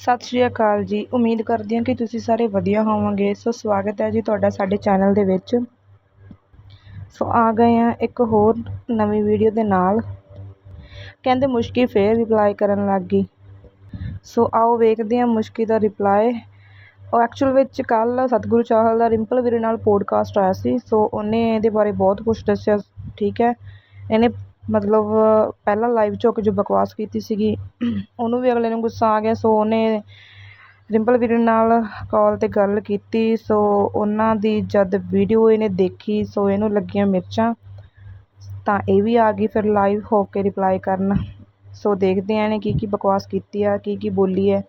ਸਤਿ ਸ਼੍ਰੀ ਅਕਾਲ ਜੀ। ਉਮੀਦ ਕਰਦੀ ਹਾਂ ਕਿ ਤੁਸੀਂ ਸਾਰੇ ਵਧੀਆ ਹੋਵੋਗੇ। ਸੋ ਸਵਾਗਤ ਹੈ ਜੀ ਤੁਹਾਡਾ ਸਾਡੇ ਚੈਨਲ ਦੇ ਵਿੱਚ। ਸੋ ਆ ਗਏ ਆ ਇੱਕ ਹੋਰ ਨਵੀਂ ਵੀਡੀਓ ਦੇ ਨਾਲ। ਕਹਿੰਦੇ ਮੁਸ਼ਕੀ ਫੇਰ ਰਿਪਲਾਈ ਕਰਨ ਲੱਗ ਗਈ। ਸੋ ਆਓ ਵੇਖਦੇ ਹਾਂ ਮੁਸ਼ਕੀ ਦਾ ਰਿਪਲਾਈ ਉਹ ਐਕਚੁਅਲ ਵਿੱਚ ਕੱਲ ਸਤਿਗੁਰੂ ਚਾਹਲ ਦਾ ਰਿੰਪਲ ਵੀਰੇ ਨਾਲ ਪੋਡਕਾਸਟ ਆਇਆ ਸੀ। ਸੋ ਉਹਨੇ ਇਹਦੇ ਬਾਰੇ ਬਹੁਤ ਕੁਝ ਦੱਸਿਆ। ਠੀਕ ਹੈ। ਇਹਨੇ ਮਤਲਬ ਪਹਿਲਾਂ ਲਾਈਵ 'ਚ ਹੋ ਕੇ ਜੋ ਬਕਵਾਸ ਕੀਤੀ ਸੀਗੀ, ਉਹਨੂੰ ਵੀ ਅਗਲੇ ਨੂੰ ਗੁੱਸਾ ਆ ਗਿਆ, ਸੋ ਉਹਨੇ ਰਿੰਪਲ ਵੀਰੇ ਨਾਲ ਕਾਲ 'ਤੇ ਗੱਲ ਕੀਤੀ, ਸੋ ਉਹਨਾਂ ਦੀ ਜਦ ਵੀਡੀਓ ਇਹਨੇ ਦੇਖੀ, ਸੋ ਇਹਨੂੰ ਲੱਗੀਆਂ ਮਿਰਚਾਂ, ਤਾਂ ਇਹ ਵੀ ਆ ਗਈ, ਫਿਰ ਲਾਈਵ ਹੋ ਕੇ ਰਿਪਲਾਈ ਕਰਨ। ਸੋ ਦੇਖਦੇ ਹਾਂ ਇਹਨੇ ਕੀ ਕੀ ਬਕਵਾਸ ਕੀਤੀ ਆ ਕੀ ਕੀ ਬੋਲੀ ਹੈ।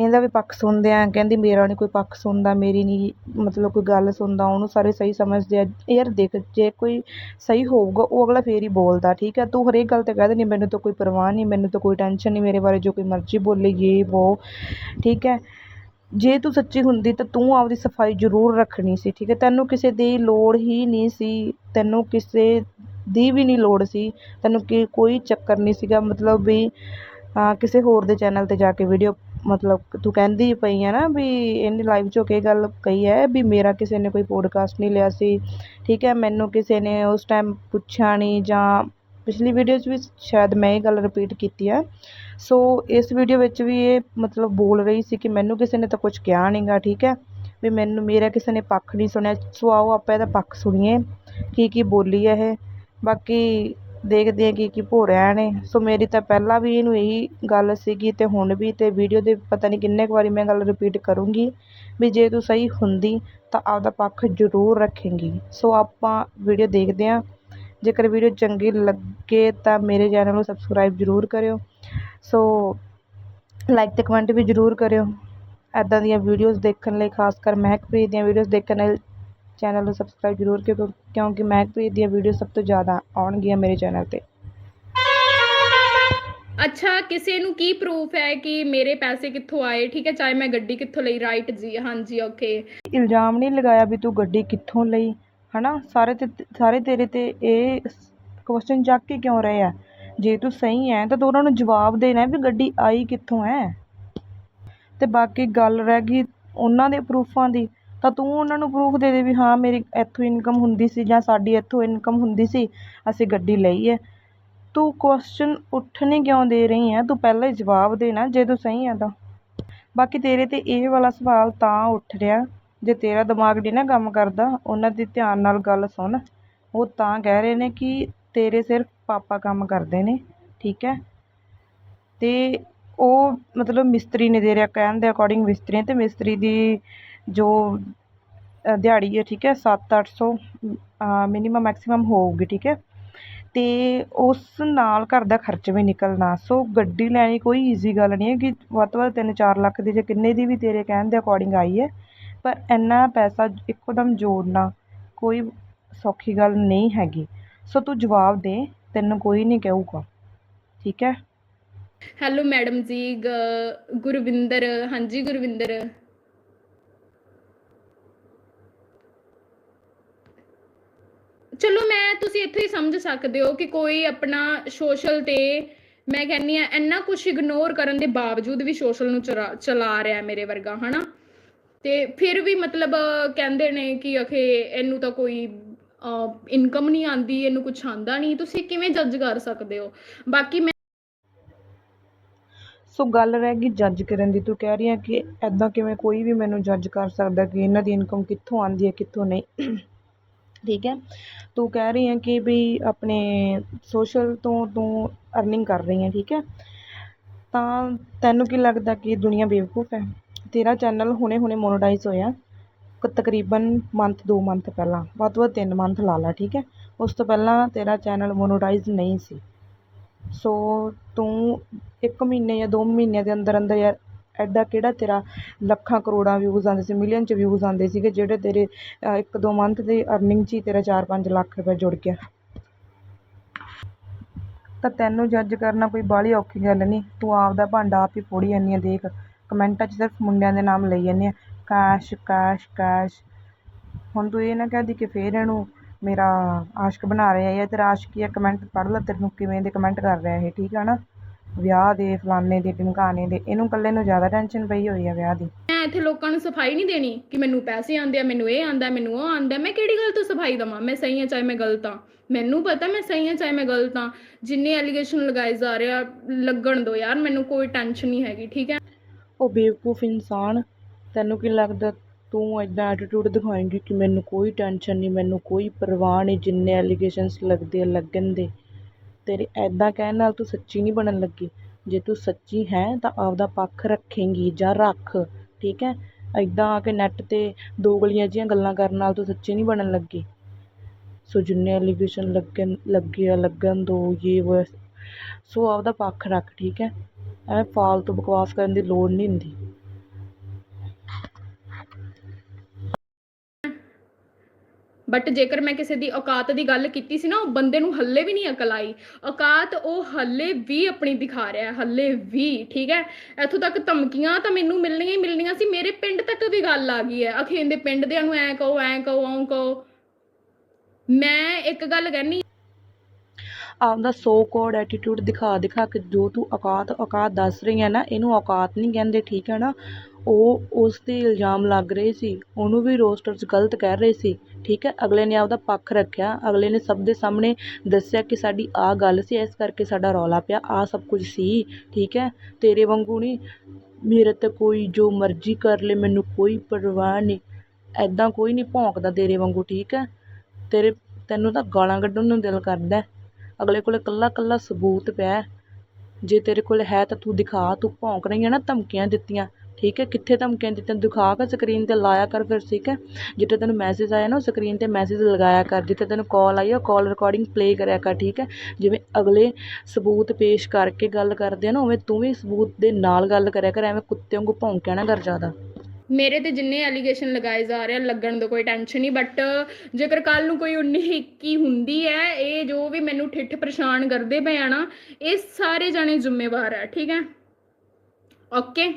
ਇਹਦਾ ਵੀ ਪੱਖ ਸੁਣਦੇ ਆ, ਕਹਿੰਦੀ ਮੇਰਾ ਨਹੀਂ ਕੋਈ ਪੱਖ ਸੁਣਦਾ, ਮੇਰੀ ਨਹੀਂ ਮਤਲਬ ਕੋਈ ਗੱਲ ਸੁਣਦਾ, ਉਹਨੂੰ ਸਾਰੇ ਸਹੀ ਸਮਝਦੇ ਆ। ਯਾਰ ਦੇਖ, ਜੇ ਕੋਈ ਸਹੀ ਹੋਊਗਾ, ਉਹ ਅਗਲਾ ਫੇਰ ਹੀ ਬੋਲਦਾ, ਠੀਕ ਹੈ ਤੂੰ ਹਰੇਕ ਗੱਲ 'ਤੇ ਕਹਿ ਦਿੰਦੀ ਮੈਨੂੰ ਤਾਂ ਕੋਈ ਪਰਵਾਹ ਨਹੀਂ ਮੈਨੂੰ ਤਾਂ ਕੋਈ ਟੈਨਸ਼ਨ ਨਹੀਂ ਮੇਰੇ ਬਾਰੇ ਜੋ ਕੋਈ ਮਰਜ਼ੀ ਬੋਲੇ ਇਹ ਵੋ, ਠੀਕ ਹੈ ਜੇ ਤੂੰ ਸੱਚੀ ਹੁੰਦੀ ਤਾਂ ਤੂੰ ਆਪਦੀ ਸਫ਼ਾਈ ਜ਼ਰੂਰ ਰੱਖਣੀ ਸੀ, ਠੀਕ ਹੈ ਤੈਨੂੰ ਕਿਸੇ ਦੀ ਲੋੜ ਹੀ ਨਹੀਂ ਸੀ, ਤੈਨੂੰ ਕਿਸੇ ਦੀ ਵੀ ਨਹੀਂ ਲੋੜ ਸੀ, ਤੈਨੂੰ ਕਿ, ਕੋਈ ਚੱਕਰ ਨਹੀਂ ਸੀਗਾ, ਮਤਲਬ ਵੀ ਕਿਸੇ ਹੋਰ ਦੇ ਚੈਨਲ 'ਤੇ ਜਾ ਕੇ ਵੀਡੀਓ ਮਤਲਬ ਤੂੰ ਕਹਿੰਦੀ ਪਈ ਹੈ ਨਾ ਵੀ ਇਹਨੇ ਲਾਈਵ 'ਚ ਹੋ ਕੇ ਗੱਲ ਕਹੀ ਹੈ ਵੀ ਮੇਰਾ ਕਿਸੇ ਨੇ ਕੋਈ ਪੋਡਕਾਸਟ ਨਹੀਂ ਲਿਆ ਸੀ, ਠੀਕ ਹੈ, ਮੈਨੂੰ ਕਿਸੇ ਨੇ ਉਸ ਟਾਈਮ ਪੁੱਛਿਆ ਨਹੀਂ ਜਾਂ ਪਿਛਲੀ ਵੀਡੀਓ 'ਚ ਵੀ ਸ਼ਾਇਦ ਮੈਂ ਇਹ ਗੱਲ ਰਿਪੀਟ ਕੀਤੀ ਹੈ ਸੋ ਇਸ ਵੀਡੀਓ ਵਿੱਚ ਵੀ ਇਹ ਮਤਲਬ ਬੋਲ ਰਹੀ ਸੀ ਕਿ ਮੈਨੂੰ ਕਿਸੇ ਨੇ ਤਾਂ ਕੁਝ ਕਿਹਾ ਨਹੀਂਗਾ ਠੀਕ ਹੈ, ਵੀ ਮੈਨੂੰ, ਮੇਰਾ ਕਿਸੇ ਨੇ ਪੱਖ ਨਹੀਂ ਸੁਣਿਆ, ਸੋ ਆਓ ਆਪਾਂ ਇਹਦਾ ਪੱਖ ਸੁਣੀਏ ਕੀ ਕੀ ਬੋਲੀ ਹੈ ਇਹ। ਬਾਕੀ ਦੇਖਦੇ ਹਾਂ ਕੀ ਕੀ ਭੋਰਿਆ ਨੇ। ਸੋ ਮੇਰੀ ਤਾਂ ਪਹਿਲਾਂ ਵੀ ਇਹਨੂੰ ਇਹੀ ਗੱਲ ਸੀਗੀ ਅਤੇ ਹੁਣ ਵੀ ਅਤੇ ਵੀਡੀਓ ਦੇ ਪਤਾ ਨਹੀਂ ਕਿੰਨੇ ਕੁ ਵਾਰੀ ਮੈਂ ਗੱਲ ਰਿਪੀਟ ਕਰੂੰਗੀ ਵੀ ਜੇ ਤੂੰ ਸਹੀ ਹੁੰਦੀ ਤਾਂ ਆਪਦਾ ਪੱਖ ਜ਼ਰੂਰ ਰੱਖੇਂਗੀ। ਸੋ ਆਪਾਂ ਵੀਡੀਓ ਦੇਖਦੇ ਹਾਂ। ਜੇਕਰ ਵੀਡੀਓ ਚੰਗੀ ਲੱਗੇ ਤਾਂ ਮੇਰੇ ਚੈਨਲ ਨੂੰ ਸਬਸਕ੍ਰਾਈਬ ਜ਼ਰੂਰ ਕਰਿਓ। ਸੋ ਲਾਈਕ ਅਤੇ ਕਮੈਂਟ ਵੀ ਜ਼ਰੂਰ ਕਰਿਓ। ਇੱਦਾਂ ਦੀਆਂ ਵੀਡੀਓਜ਼ ਦੇਖਣ ਲਈ, ਖਾਸ ਕਰ ਮਹਿਕਪ੍ਰੀਤ ਦੀਆਂ ਵੀਡੀਓਜ਼ ਦੇਖਣ ਲਈ ਚੈਨਲ ਨੂੰ ਸਬਸਕ੍ਰਾਈਬ ਜ਼ਰੂਰ ਕਿਉਂ ਕਿਉਂਕਿ ਮਹਿਕਪ੍ਰੀਤ ਦੀਆਂ ਵੀਡੀਓ ਸਭ ਤੋਂ ਜ਼ਿਆਦਾ ਆਉਣਗੀਆਂ ਮੇਰੇ ਚੈਨਲ 'ਤੇ। ਅੱਛਾ ਕਿਸੇ ਨੂੰ ਕੀ ਪ੍ਰੂਫ ਹੈ ਕਿ ਮੇਰੇ ਪੈਸੇ ਕਿੱਥੋਂ ਆਏ? ਠੀਕ ਹੈ ਚਾਹੇ ਮੈਂ ਗੱਡੀ ਕਿੱਥੋਂ ਲਈ ਰਾਈਟ ਜੀ ਹਾਂਜੀ ਓਕੇ ਇਲਜ਼ਾਮ ਨਹੀਂ ਲਗਾਇਆ ਵੀ ਤੂੰ ਗੱਡੀ ਕਿੱਥੋਂ ਲਈ ਹਨਾ? ਸਾਰੇ ਤੇ ਸਾਰੇ ਤੇਰੇ ਤੇ ਇਹ ਕੁਐਸਚਨ ਚੱਕ ਕੇ ਕਿਉਂ ਰਹੇ ਆ? ਜੇ ਤੂੰ ਸਹੀ ਹੈ ਤਾਂ ਤੂੰ ਉਹਨਾਂ ਨੂੰ ਜਵਾਬ ਦੇਣਾ ਵੀ ਗੱਡੀ ਆਈ ਕਿੱਥੋਂ ਹੈ ਤੇ ਬਾਕੀ ਗੱਲ ਰਹਿ ਗਈ ਉਹਨਾਂ ਦੇ ਪ੍ਰੂਫਾਂ ਦੀ। ਤਾਂ ਤੂੰ ਉਹਨਾਂ ਨੂੰ ਪ੍ਰੂਫ ਦੇ ਦੇ ਵੀ ਹਾਂ, ਮੇਰੀ ਇੱਥੋਂ ਇਨਕਮ ਹੁੰਦੀ ਸੀ ਜਾਂ ਸਾਡੀ ਇੱਥੋਂ ਇਨਕਮ ਹੁੰਦੀ ਸੀ, ਅਸੀਂ ਗੱਡੀ ਲਈ ਹੈ। ਤੂੰ ਕੁਐਸਚਨ ਉੱਠਣੇ ਕਿਉਂ ਦੇ ਰਹੀ ਹੈ? ਤੂੰ ਪਹਿਲਾਂ ਹੀ ਜਵਾਬ ਦੇਣਾ ਜੇ ਤੂੰ ਸਹੀ ਹੈ ਤਾਂ। ਬਾਕੀ ਤੇਰੇ 'ਤੇ ਇਹ ਵਾਲਾ ਸਵਾਲ ਤਾਂ ਉੱਠ ਰਿਹਾ, ਜੇ ਤੇਰਾ ਦਿਮਾਗ ਨਹੀਂ ਨਾ ਕੰਮ ਕਰਦਾ, ਉਹਨਾਂ ਦੀ ਧਿਆਨ ਨਾਲ ਗੱਲ ਸੁਣ। ਉਹ ਤਾਂ ਕਹਿ ਰਹੇ ਨੇ ਕਿ ਤੇਰੇ ਸਿਰਫ ਪਾਪਾ ਕੰਮ ਕਰਦੇ ਨੇ, ਠੀਕ ਹੈ? ਅਤੇ ਉਹ ਮਤਲਬ ਮਿਸਤਰੀ ਨੇ ਦੇ ਰਿਹਾ, ਕਹਿਣ ਦੇ ਅਕੋਰਡਿੰਗ ਮਿਸਤਰੀ ਅਤੇ ਮਿਸਤਰੀ ਦੀ ਜੋ ਦਿਹਾੜੀ ਹੈ, ਠੀਕ ਹੈ, ਸੱਤ, ਅੱਠ ਸੌ ਮਿਨੀਮਮ ਮੈਕਸੀਮਮ ਹੋਊਗੀ, ਠੀਕ ਹੈ। ਅਤੇ ਉਸ ਨਾਲ ਘਰ ਦਾ ਖਰਚ ਵੀ ਨਿਕਲਣਾ। ਸੋ ਗੱਡੀ ਲੈਣੀ ਕੋਈ ਈਜ਼ੀ ਗੱਲ ਨਹੀਂ ਹੈ ਕਿ ਵੱਧ ਤੋਂ ਵੱਧ ਤਿੰਨ ਚਾਰ ਲੱਖ ਦੀ ਜੇ ਕਿੰਨੇ ਦੀ ਵੀ ਤੇਰੇ ਕਹਿਣ ਦੇ ਅਕੋਰਡਿੰਗ ਆਈ ਹੈ। ਪਰ ਇੰਨਾ ਪੈਸਾ ਇੱਕੋ ਦਮ ਜੋੜਨਾ ਕੋਈ ਸੌਖੀ ਗੱਲ ਨਹੀਂ ਹੈਗੀ। ਸੋ ਤੂੰ ਜਵਾਬ ਦੇ, ਤੈਨੂੰ ਕੋਈ ਨਹੀਂ ਕਹੂਗਾ, ਠੀਕ ਹੈ। ਹੈਲੋ ਮੈਡਮ ਜੀ ਗੁਰਵਿੰਦਰ, ਹਾਂਜੀ ਗੁਰਵਿੰਦਰ। ਚਲੋ ਮੈਂ, ਤੁਸੀਂ ਇੱਥੇ ਹੀ ਸਮਝ ਸਕਦੇ ਹੋ ਕਿ ਕੋਈ ਆਪਣਾ ਸੋਸ਼ਲ ਤੇ ਮੈਂ ਕਹਿੰਨੀ ਆ ਇੰਨਾ ਕੁਝ ਇਗਨੋਰ ਕਰਨ ਦੇ ਬਾਵਜੂਦ ਵੀ ਸੋਸ਼ਲ ਨੂੰ ਚਲਾ ਰਿਹਾ ਮੇਰੇ ਵਰਗਾ, ਹਨਾ? ਤੇ ਫਿਰ ਵੀ ਮਤਲਬ ਕਹਿੰਦੇ ਨੇ ਕਿ ਅਖੇ ਇਹਨੂੰ ਤਾਂ ਕੋਈ ਇਨਕਮ ਨਹੀਂ ਆਂਦੀ ਇਹਨੂੰ ਕੁਝ ਆਂਦਾ ਨਹੀਂ, ਤੁਸੀਂ ਕਿਵੇਂ ਜੱਜ ਕਰ ਸਕਦੇ ਹੋ? ਬਾਕੀ ਮੈਂ ਸੋ ਗੱਲ ਰਹਿ ਗਈ ਜੱਜ ਕਰਨ ਦੀ, ਤੂੰ ਕਹਿ ਰਹੀ ਹੈ ਕਿ ਐਦਾਂ ਕਿਵੇਂ ਕੋਈ ਵੀ ਮੈਨੂੰ ਜੱਜ ਕਰ ਸਕਦਾ ਕਿ ਇਹਨਾਂ ਦੀ ਇਨਕਮ ਕਿੱਥੋਂ ਆਉਂਦੀ ਹੈ, ਕਿੱਥੋਂ ਨਹੀਂ? ਠੀਕ ਹੈ। ਤੂੰ ਕਹਿ ਰਹੀ ਹੈ ਕਿ ਵੀ ਆਪਣੇ ਸੋਸ਼ਲ ਤੋਂ ਤੂੰ ਅਰਨਿੰਗ ਕਰ ਰਹੀ ਹੈ, ਠੀਕ ਹੈ। ਤਾਂ ਤੈਨੂੰ ਕੀ ਲੱਗਦਾ ਕਿ ਦੁਨੀਆ ਬੇਵਕੂਫ ਹੈ? ਤੇਰਾ ਚੈਨਲ ਹੁਣੇ ਹੁਣੇ ਮੋਨੋਟਾਈਜ਼ ਹੋਇਆ ਤਕਰੀਬਨ ਮੰਥ ਦੋ ਮੰਥ ਪਹਿਲਾਂ, ਵੱਧ ਤੋਂ ਵੱਧ ਤਿੰਨ ਮੰਥ ਲਾ ਲਾ, ਠੀਕ ਹੈ। ਉਸ ਤੋਂ ਪਹਿਲਾਂ ਤੇਰਾ ਚੈਨਲ ਮੋਨੋਟਾਈਜ਼ ਨਹੀਂ ਸੀ। ਸੋ ਤੂੰ ਇੱਕ ਮਹੀਨੇ ਜਾਂ ਦੋ ਮਹੀਨਿਆਂ ਦੇ ਅੰਦਰ ਅੰਦਰ ਯਾਰ ਐਡਾ ਕਿਹੜਾ ਤੇਰਾ ਲੱਖਾਂ ਕਰੋੜਾਂ ਵਿਊਜ਼ ਆਉਂਦੇ ਸੀ ਮਿਲੀਅਨ 'ਚ ਵਿਊਜ਼ ਆਉਂਦੇ ਸੀਗੇ ਜਿਹੜੇ ਤੇਰੇ ਇੱਕ ਦੋ ਮੰਥ ਦੀ ਅਰਨਿੰਗ 'ਚ ਹੀ ਤੇਰਾ ਚਾਰ ਪੰਜ ਲੱਖ ਰੁਪਏ ਜੁੜ ਗਿਆ। ਤਾਂ ਤੈਨੂੰ ਜੱਜ ਕਰਨਾ ਕੋਈ ਬਾਹਲੀ ਔਖੀ ਗੱਲ ਨਹੀਂ, ਤੂੰ ਆਪਦਾ ਭਾਂਡਾ ਆਪ ਹੀ ਫੋੜੀ ਜਾਂਦੀ ਆ, ਦੇਖ। ਕਮੈਂਟਾਂ 'ਚ ਸਿਰਫ ਮੁੰਡਿਆਂ ਦੇ ਨਾਮ ਲਈ ਜਾਂਦੇ ਆ, ਕਾਸ਼ ਕਾਸ਼ ਕਾਸ਼। ਹੁਣ ਤੂੰ ਇਹ ਨਾ ਕਹਿ ਕਹਦੀ ਕਿ ਫੇਰ ਇਹਨੂੰ ਮੇਰਾ ਆਸ਼ਕ ਬਣਾ ਰਿਹਾ ਇਹ ਤੇਰਾ ਆਸ਼ਕੀ ਆ, ਕਮੈਂਟ ਪੜ੍ਹ ਲੈ ਤੈਨੂੰ ਕਿਵੇਂ ਦੇ ਕਮੈਂਟ ਕਰ ਰਿਹਾ ਇਹ, ਠੀਕ ਆ ਨਾ? ਵਿਆਹ ਦੇ ਫਲਾਣੇ ਦੇ ਢਿਮਕਾਣੇ ਦੇ ਇਹਨੂੰ ਇਕੱਲੇ ਨੂੰ ਜ਼ਿਆਦਾ ਟੈਨਸ਼ਨ ਪਈ ਹੋਈ ਆ ਵਿਆਹ ਦੀ। ਮੈਂ ਇੱਥੇ ਲੋਕਾਂ ਨੂੰ ਸਫ਼ਾਈ ਨਹੀਂ ਦੇਣੀ ਕਿ ਮੈਨੂੰ ਪੈਸੇ ਆਉਂਦੇ ਆ ਮੈਨੂੰ ਇਹ ਆਉਂਦਾ ਮੈਨੂੰ ਉਹ ਆਉਂਦਾ। ਮੈਂ ਕਿਹੜੀ ਗੱਲ ਤੋਂ ਸਫ਼ਾਈ ਦਵਾਂ? ਮੈਂ ਸਹੀ ਹਾਂ ਚਾਹੇ ਮੈਂ ਗਲਤ ਹਾਂ ਮੈਨੂੰ ਪਤਾ ਮੈਂ ਸਹੀ ਹਾਂ ਚਾਹੇ ਮੈਂ ਗਲਤ ਹਾਂ ਜਿੰਨੇ ਐਲੀਗੇਸ਼ਨ ਲਗਾਏ ਜਾ ਰਹੇ ਆ ਲੱਗਣ ਦੋ ਯਾਰ ਮੈਨੂੰ ਕੋਈ ਟੈਨਸ਼ਨ ਨਹੀਂ ਹੈਗੀ ਠੀਕ ਹੈ? ਉਹ ਬੇਵਕੂਫ ਇਨਸਾਨ ਤੈਨੂੰ ਕੀ ਲੱਗਦਾ? ਤੂੰ ਇਦਾਂ ਐਟੀਟਿਊਡ ਦਿਖਾਏਂਗੀ ਕਿ ਮੈਨੂੰ ਕੋਈ ਟੈਨਸ਼ਨ ਨਹੀਂ ਮੈਨੂੰ ਕੋਈ ਪਰਵਾਹ ਨਹੀਂ ਜਿੰਨੇ ਐਲੀਗੇਸ਼ਨਸ ਲੱਗਦੇ ਆ ਲੱਗਣ ਦੇ। ਤੇਰੇ ਐਦਾਂ ਕਹਿਣ ਨਾਲ ਤੂੰ ਸੱਚੀ ਨਹੀਂ ਬਣਨ ਲੱਗੀ। ਜੇ ਤੂੰ ਸੱਚੀ ਹੈ ਤਾਂ ਆਪਦਾ ਪੱਖ ਰੱਖੇਂਗੀ ਜਾਂ ਰੱਖ, ਠੀਕ ਹੈ? ਐਦਾਂ ਆ ਕੇ ਨੈੱਟ 'ਤੇ ਦੋਗਲੀਆਂ ਜਿਹੀਆਂ ਗੱਲਾਂ ਕਰਨ ਨਾਲ ਤੂੰ ਸੱਚੀ ਨਹੀਂ ਬਣਨ ਲੱਗੀ। ਸੋ ਜਿੰਨੇ ਐਲੀਗੇਸ਼ਨ ਲੱਗਣ ਲੱਗੇ ਆ ਲੱਗਣ ਦੋ, ਯੇ ਵੋ, ਸੋ ਆਪਦਾ ਪੱਖ ਰੱਖ, ਠੀਕ ਹੈ? ਐਵੇਂ ਫਾਲਤੂ ਬਕਵਾਸ ਕਰਨ ਦੀ ਲੋੜ ਨਹੀਂ ਹੁੰਦੀ। ਬਟ ਜੇਕਰ ਮੈਂ ਕਿਸੇ ਦੀ ਔਕਾਤ ਦੀ ਗੱਲ ਕੀਤੀ ਸੀ ਨਾ, ਉਹ ਬੰਦੇ ਨੂੰ ਹੱਲੇ ਵੀ ਨਹੀਂ ਅਕਲ ਆਈ। ਔਕਾਤ ਉਹ ਹੱਲੇ ਵੀ ਆਪਣੀ ਦਿਖਾ ਰਿਹਾ ਹੱਲੇ ਵੀ, ਠੀਕ ਹੈ? ਇੱਥੋਂ ਤੱਕ ਧਮਕੀਆਂ ਤਾਂ ਮੈਨੂੰ ਮਿਲਣੀਆਂ ਹੀ ਮਿਲਣੀਆਂ ਸੀ, ਮੇਰੇ ਪਿੰਡ ਤੱਕ ਵੀ ਗੱਲ ਆ ਗਈ ਹੈ। ਅਖੇਂ ਦੇ ਪਿੰਡ ਦਿਆਂ ਨੂੰ ਐ ਕਹੋ ਐ ਕਹੋ ਓਂ ਕਹੋ। ਮੈਂ ਇੱਕ ਗੱਲ ਕਹਿਣੀ ਆਪਦਾ ਸੋ ਕੋਡ ਐਟੀਟਿਊਡ ਦਿਖਾ ਦਿਖਾ ਕੇ ਜੋ ਤੂੰ ਔਕਾਤ ਔਕਾਤ ਦੱਸ ਰਹੀ ਹੈ ਨਾ, ਇਹਨੂੰ ਔਕਾਤ ਨਹੀਂ ਕਹਿੰਦੇ, ਠੀਕ ਹੈ ਨਾ? ਉਹ ਉਸ 'ਤੇ ਇਲਜ਼ਾਮ ਲੱਗ ਰਹੇ ਸੀ। ਉਹਨੂੰ ਵੀ ਰੋਸਟਰਸ ਗਲਤ ਕਹਿ ਰਹੇ ਸੀ। ਠੀਕ ਹੈ, ਅਗਲੇ ਨੇ ਆਪਦਾ ਪੱਖ ਰੱਖਿਆ। ਅਗਲੇ ਨੇ ਸਭ ਦੇ ਸਾਹਮਣੇ ਦੱਸਿਆ ਕਿ ਸਾਡੀ ਆਹ ਗੱਲ ਸੀ, ਇਸ ਕਰਕੇ ਸਾਡਾ ਰੌਲਾ ਪਿਆ। ਆਹ ਸਭ ਕੁਝ ਸੀ। ਠੀਕ ਹੈ, ਤੇਰੇ ਵਾਂਗੂ ਨਹੀਂ। ਮੇਰੇ ਤਾਂ ਕੋਈ, ਜੋ ਮਰਜ਼ੀ ਕਰ ਲਏ ਮੈਨੂੰ ਕੋਈ ਪਰਵਾਹ ਨਹੀਂ। ਐਦਾਂ ਕੋਈ ਨਹੀਂ ਭੌਂਕਦਾ ਤੇਰੇ ਵਾਂਗੂ, ਠੀਕ ਹੈ। ਤੇਰੇ, ਤੈਨੂੰ ਤਾਂ ਗਾਲਾਂ ਕੱਢਣ ਨੂੰ ਦਿਲ ਕਰਦਾ ਅਗਲੇ ਕੋਲ ਇਕੱਲਾ ਇਕੱਲਾ ਸਬੂਤ ਪਿਆ ਜੇ ਤੇਰੇ ਕੋਲ ਹੈ ਤਾਂ ਤੂੰ ਦਿਖਾ, ਤੂੰ ਭੌਂਕ ਰਹੀ ਹੈ ਨਾ ਧਮਕੀਆਂ ਦਿੱਤੀਆਂ। ਠੀਕ ਹੈ, ਕਿੱਥੇ ਧਮਕੀਆਂ ਦਿੱਤੀਆਂ, ਦਿਖਾ ਕੇ ਸਕਰੀਨ 'ਤੇ ਲਾਇਆ ਕਰ ਫਿਰ, ਠੀਕ ਹੈ। ਜਿੱਥੇ ਤੈਨੂੰ ਮੈਸੇਜ ਆਇਆ ਨਾ, ਉਹ ਸਕਰੀਨ 'ਤੇ ਮੈਸੇਜ ਲਗਾਇਆ ਕਰ, ਜਿੱਥੇ ਤੈਨੂੰ ਕਾਲ ਆਈ ਉਹ ਕਾਲ ਰਿਕਾਰਡਿੰਗ ਪਲੇ ਕਰਿਆ ਕਰ, ਠੀਕ ਹੈ। ਜਿਵੇਂ ਅਗਲੇ ਸਬੂਤ ਪੇਸ਼ ਕਰਕੇ ਗੱਲ ਕਰਦੇ ਆ ਨਾ, ਉਵੇਂ ਤੂੰ ਵੀ ਸਬੂਤ ਦੇ ਨਾਲ ਗੱਲ ਕਰਿਆ ਕਰ, ਐਵੇਂ ਕੁੱਤੇ ਵਾਂਗੂ ਭੌਂਕਿਆ ਨਾ ਕਰ ਜ਼ਿਆਦਾ। ਮੇਰੇ ਤੇ ਜਿੰਨੇ ਐਲੀਗੇਸ਼ਨ ਲਗਾਏ ਜਾ ਰਹੇ ਆ, ਲੱਗਣ ਦਾ ਕੋਈ ਟੈਨਸ਼ਨ ਨਹੀਂ ਬਟ ਜੇਕਰ ਕੱਲ ਨੂੰ ਕੋਈ 19 21 ਹੁੰਦੀ ਹੈ, ਇਹ ਜੋ ਵੀ ਮੈਨੂੰ ਠਿੱਠ ਪਰੇਸ਼ਾਨ ਕਰਦੇ ਪਏ ਆ ਨਾ, ਇਹ ਸਾਰੇ ਜਾਣੇ ਜ਼ਿੰਮੇਵਾਰ ਹੈ ਠੀਕ ਹੈ। ਓਕੇ